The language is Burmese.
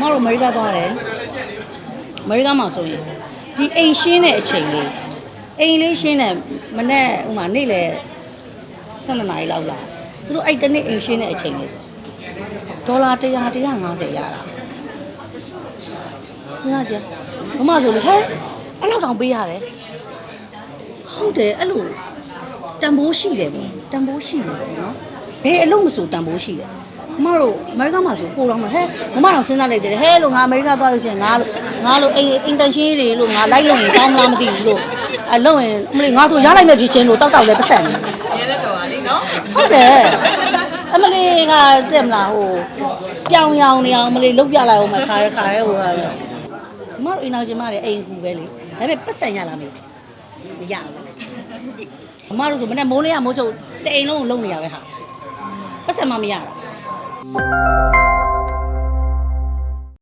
မတို့အမေရိကသွားတယ်အမေရိကမှာဆိုရင်ဒီအိမ်ရှင်းတဲ့အချိန်လေးအိမ်လေးရှင်းတဲ့မနေ့ဟိုမှာနေ့လေ12နာရီလောက်လာသူတို့အဲ့တနေ့အိမ်ရှင်းတဲ့အချိန်လေးဒေါ်လာ100 150ရတာစဉ်းစားကြည့်ဘမဆိုလေဟဲ့အဲ့လောက်တောင်ပေးရတယ်ဟုတ်တယ်အဲ့လိုတန်ဖိုးရှိတယ်ပေါ့တန်ဖိုးရှိတယ်ပေါ့နော် ဘယ်အလုပ်မဆိုတန်ဖိုးရှိတယ်မတို့အမေရိကမှာဆိုပို့တော့မှာဟဲ့မမတော့စဉ်းစားလိုက်တယ်ဟဲ့လို့ငါအမေရိကသွားလို့ရှိရင်ငါငါလို့အိမ်အင်တန်ရှင်းတွေလို့ငါလိုက်လို့ရင်ကောင်းမလားမသိဘူးလို့အလုံးရင်အမလေးငါတို့ရလိုက်မယ်ဒီချင်းလို့တောက်တောက်လဲပတ်ဆက်နေရဲတဲ့တော်ကလေနော်ဟုတ်တယ်အမလေးကတက်မလားဟိုပြောင်ရောင်နေအောင်အမလေးလုတ်ပြလိုက်အောင်မခါရခါရဲဟိုဟာမတို့အိမ်အောင်ရှင်မတွေအိမ်ကူပဲလေဒါပေမဲ့ပတ်စံရလာမေးမရဘူးအမတို့ကမနဲ့မိုးလေးကမိုးချုပ်တအိမ်လုံးကိုလုံနေရပဲဟာ ပတ်စံမမရတာ